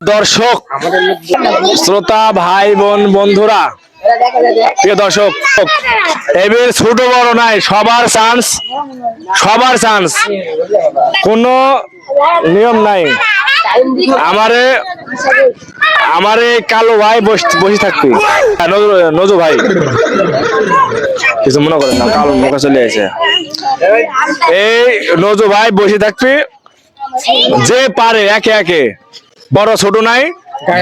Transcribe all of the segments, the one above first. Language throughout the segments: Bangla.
দর্শক শ্রোতা ভাই বোন বন্ধুরা প্রিয় দর্শক এবার ছোট বড় নাই সবার চান্স সবার চান্স কোনো নিয়ম নাই। আমারে আমারে কালো ভাই বস- থাকবে। হ্যাঁ, নজরু ভাই। কিছু মনে করেন না কালো মুখে চলে আসে এই নজু ভাই বসে থাকবে যে পারে একে একে। বড় ছোট নাই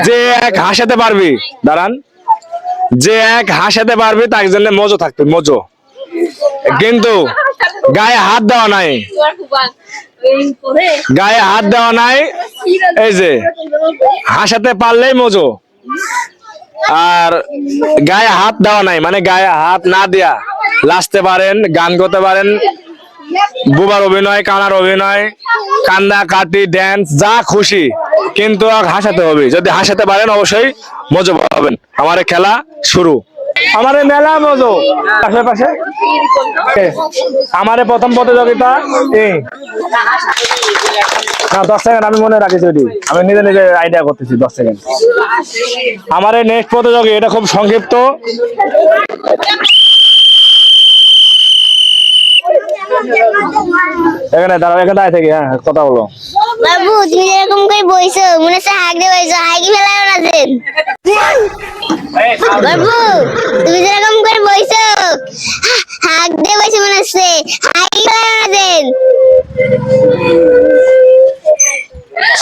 যে এক হাসাতে পারবি। দাঁড়ান। যে এক হাসাতে পারবি তার জন্য মজো থাকবে মজো। কিন্তু গায়ে হাত দেওয়া নাই। গায়ে হাত দেওয়া নাই এই যে হাসাতে পারলেই মজো। আর গায়ে হাত দেওয়া নাই মানে গায়ে হাত না দেয়া লাচতে পারেন গান করতে পারেন বুবার অভিনয়, কানার অভিনয়, কান্দা, কাটি ড্যান্স যা খুশি, কিন্তু হাসাতে হবে। যদি হাসাতে পারেন, অবশ্যই মজো পাবেন। আমার খেলা শুরু। আমার মেলা মজো। আশেপাশে আমার প্রথম প্রতিযোগিতা না, দশ সেকেন্ড, আমি মনে রাখিছি ওইটি। আমি নিজে নিজে আইডিয়া করতেছি, দশ সেকেন্ড। আমার নেক্সট প্রতিযোগী, এটা খুব সংক্ষিপ্ত। এখানে দাঁড়াও এখানে থেকে হ্যাঁ কথা বলো। বাবু তুমি এরকম করে বইছো মনে হচ্ছে বইছো ফেলাও না দেন বাবু তুমি যেরকম করে বইছো বইছো মনে হচ্ছে ফেলাও না দেন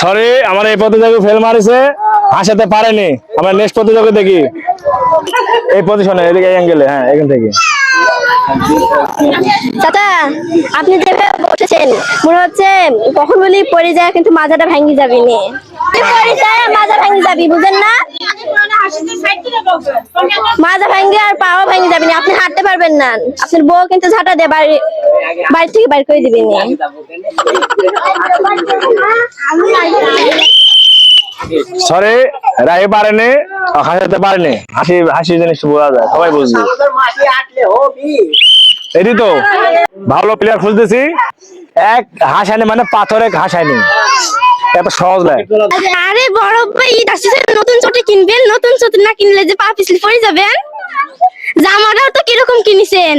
সরি আমার এই প্রতিযোগী ফেল মারিছে হাসাতে পারেনি। আমরা নেক্সট প্রতিযোগী দেখি। এই পজিশনে এদিকে অ্যাঙ্গেলে হ্যাঁ এখান থেকে। চাচা আপনি যেভাবে বসেছেন মনে হচ্ছে কখন বলি পড়ে যায় কিন্তু মাজাটা ভাঙি যাবি নি। পড়ে যায়? মাজা ভাঙ্গি যাবি বুঝেন না? মাজা ভাঙ্গি আর পাও ভাঙ্গি যাবি আপনি হাঁটতে পারবেন না। আপনার বউ কিন্তু ঝাঁটা দিয়ে বাড়ি বাড়ি থেকে বাইর করে দিবি নি সরি রায় পারেনি হাসাতে পারেনি। হাসি হাসি জিনিস বোঝা যায় সবাই বুঝবে। এটি তো ভালো প্লেয়ার খুঁজতেছি। এক হাসানি মানে পাথরে হাসায়নি। এত সহজ নয় আরে বড় ভাই ঈদ আসছে নতুন চটি কিনবেন? নতুন চটি না কিনলে যে পা পিছলে পড়ে যাবেন? জামাটাও তো কীরকম কিনেছেন?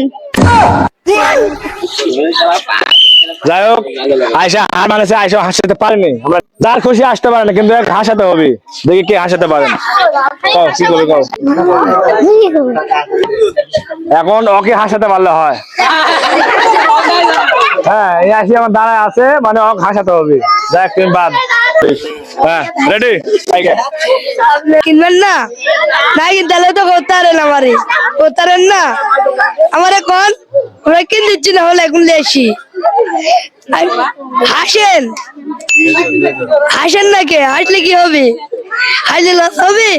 যাই হোক আয়সা হার মানেছে আয়সা হাসাতে পারেনি। আমরা যার খুশি আসতে পারে না, কিন্তু হাসাতে হবে। দেখি কে হাসাতে পারেন এখন ওকে হাসাতে পারলে হয়। হ্যাঁ এই আসি আমার দাঁড়ায় আছে মানে ওকে হাসাতে হবে। যাক, তুমি বাদ। হ্যাঁ রেডি কিনবেন না? না কিনতে হলে তো করতে পারেন আমারে। করতে পারেন না? আমার এখন আমরা কিন দিচ্ছি না হলে এখন লেসি। হাসেন। হাসেন না কে হাসলে কি হবে? হাসলে লস হবে?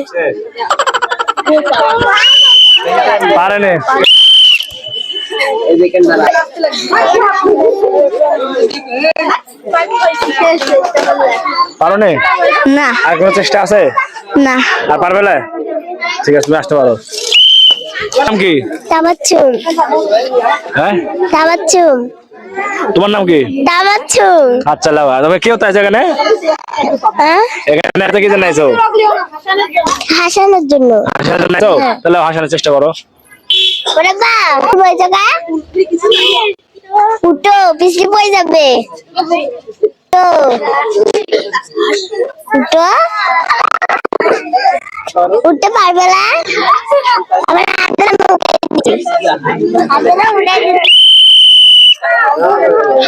পারেনি পারোনি না? আর কোনো চেষ্টা আছে? না। আর পারবে না? ঠিক আছে তুমি আসতে পারো। নাম কি? হ্যাঁ? তোমার নাম কি? তামাচ্ছুম আচ্ছা লাভ তবে কি হতে এখানে? হ্যাঁ? এখানে এত কি জানাইছো হাসানোর জন্য। হাসানোর জন্য আইছো? তাহলে হাসানোর চেষ্টা করো। ওরে বা বইছো কা উঠো পিছলি পড়ে যাবে। উঠো। উঠো। উঠতে পারবে না। আমার হাতে উঠে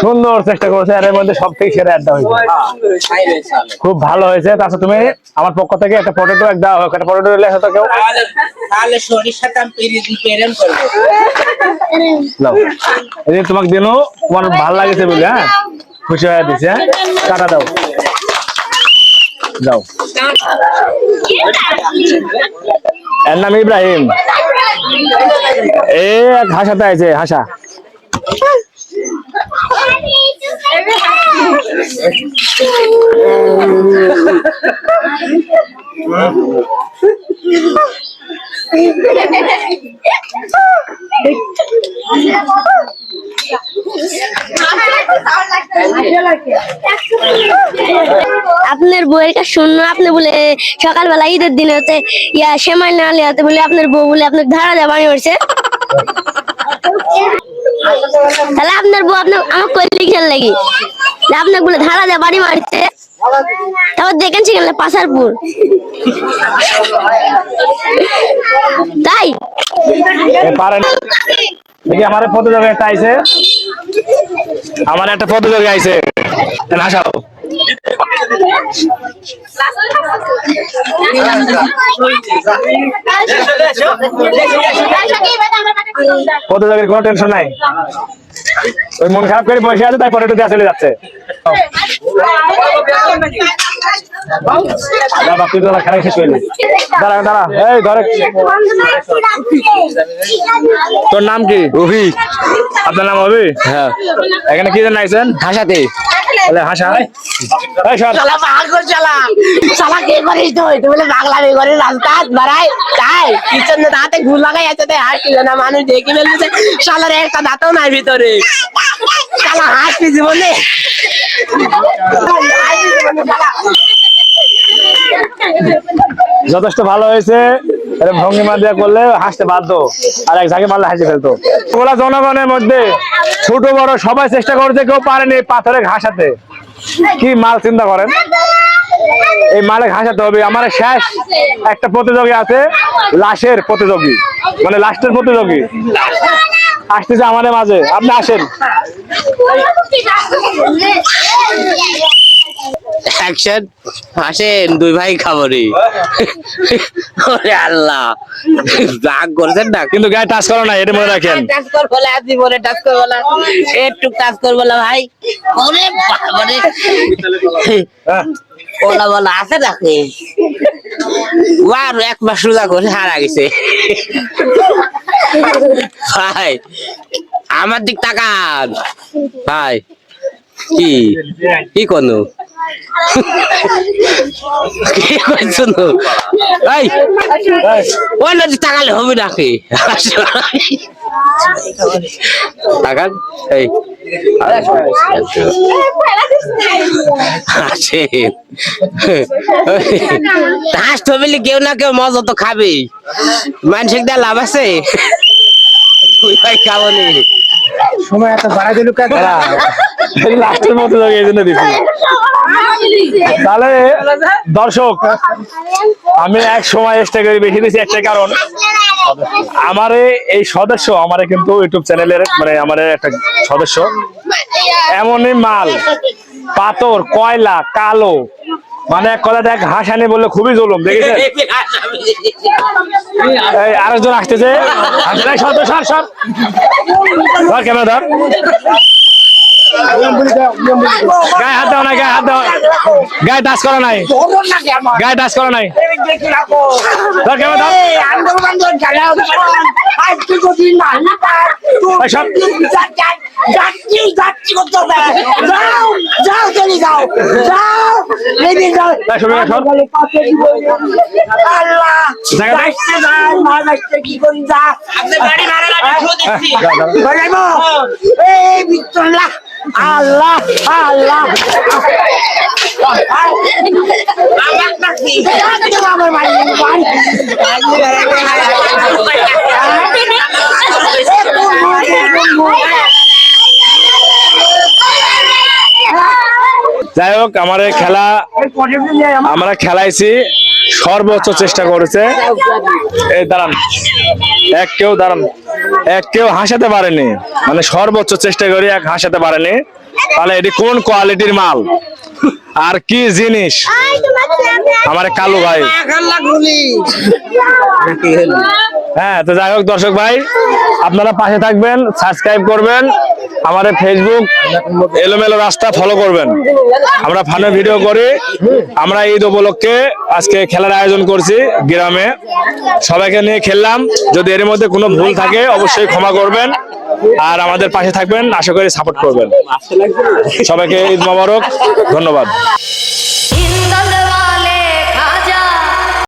সুন্দর চেষ্টা করেছে এর মধ্যে সব থেকে সেরা একটা হয়েছে। খুব ভালো হয়েছে। তাছাড়া তুমি আমার পক্ষ থেকে একটা পটেটো এক দাও একটা পটেটো দিলে হয়তো কেউ তাহলে করব। এই তোমাকে দিনও তোমার ভালো লাগেছে বলে হ্যাঁ? খুশি হয়ে দিছে হ্যাঁ? টাটা দাও। দাও। এর নাম ইব্রাহিম। এ হাসাতে আছে হাসা। আপনার বউয়ের কাছে শূন্য আপনি বলে সকালবেলা ঈদের দিনে হতে ইয়া সেমাই না হতে বলে আপনার বউ বলে আপনার ধারা দেওয়া বানিয়ে উঠছে তাহলে আপনার বউ আপনার আমার খেল লাগি? আপনার বলে ধারা দেওয়া বাড়ি মারছে তারপর দেখেন সেখানে পাশারপুর তাই পারেন দেখি আমার প্রতিযোগী একটা আইছে আমার একটা প্রতিযোগী আইছে তাহলে হাসাও প্রতিযোগীর কোনো টেনশন নাই। ওই মন খারাপ করে বসে আছে তাই পরে দেয়া চলে যাচ্ছে। দাদা তুই তো খেলা শেষ হইলি দাঁড়া দাঁড়া এই ধরে। তোর নাম কি? অভি আপনার নাম অভি হ্যাঁ। এখানে কি জন্য আইছেন? হাসাতে তাহলে হাসা এই সর শালা পাগল শালা শালা কে করিস তুই? তুই বলে পাগলামি করে রাস্তা বাড়াই তাই। কিচেন দাঁতে ঘুর লাগাই আছে তাই হাসছিল না মানুষ দেখে ফেলছে শালার একটা দাঁতও নাই ভিতরে। শালা হাসছি জীবনে? হাসছি যথেষ্ট ভালো হয়েছে। এরকম ভঙ্গিমা দিয়ে করলে হাসতে বাধ্য। আর এক ঝাঁকে মারলে হাসি ফেলতো। ওগুলা জনগণের মধ্যে ছোট বড় সবাই চেষ্টা করছে, কেউ পারেনি পাথরে ঘাসাতে। কি মাল চিন্তা করেন? এই মালে ঘাসাতে হবে। আমার শেষ একটা প্রতিযোগী আছে, লাশের প্রতিযোগী। মানে লাস্টের প্রতিযোগী। আসতেছে আমাদের মাঝে। আপনি আসেন। অ্যাকশন আসেন দুই ভাই খাবারই ওরে আল্লাহ। রাগ করছেন না? কিন্তু গায়ে টাচ করো না এটা মনে রাখেন। টাচ করব না জীবনে টাচ করব না। একটু টাচ করব না ভাই। ওরে বাবারে। হ্যাঁ। ওলা বলা আছে নাকি? আর এক মাস রোজা করে হারা গেছে। ভাই আমার দিক তাকান। ভাই কি? কি করনু কি করছ এই এই, ওই নদী তাকালে হবে নাকি? তাকান এই। আসেন হাঁস কেউ না কেউ মজা তো খাবে মানসিক দা লাভ আছে? তুই ভাই খাব নি। দাঁড়া। এই লাস্টের মতো এই জন্য দিছি। তাহলে দর্শক, আমি এক সময় এক্সট্রা করে বেশি দিয়েছি একটা কারণ। আমার এই সদস্য, আমার কিন্তু ইউটিউব চ্যানেলের মানে আমার একটা সদস্য। এমনই মাল, পাথর, কয়লা, কালো। মানে এক কথা দেখ, হাসানি বললে খুবই জুলুম, দেখেছেন? আরেকজন আসতেছে। সর সর। সর ধর। গায়ে হাত দাও না, গায়ে হাত দাও। গায়ে টাচ করা নাই। গায়ে টাচ করা নাই। ধর আল্লাহ আল্লাহ। যাই হোক আমার খেলা আমরা খেলাইছি। সর্বোচ্চ চেষ্টা করেছে। এই দাঁড়ান। এক কেউ দাঁড়ান। এক কেউ হাসাতে পারেনি। মানে সর্বোচ্চ চেষ্টা করে এক হাসাতে পারেনি। তাহলে এটি কোন কোয়ালিটির মাল? আর কি জিনিস? আমার কালো কালু ভাই হ্যাঁ তো যাই হোক দর্শক ভাই, আপনারা পাশে থাকবেন সাবস্ক্রাইব করবেন, আমাদের ফেসবুক এলোমেলো রাস্তা ফলো করবেন। আমরা ফানে ভিডিও করি, আমরা ঈদ উপলক্ষে আজকে খেলার আয়োজন করছি গ্রামে। সবাইকে নিয়ে খেললাম, যদি এর মধ্যে কোনো ভুল থাকে, অবশ্যই ক্ষমা করবেন। আর আমাদের পাশে থাকবেন, আশা করি সাপোর্ট করবেন। সবাইকে ঈদ মোবারক, ধন্যবাদ।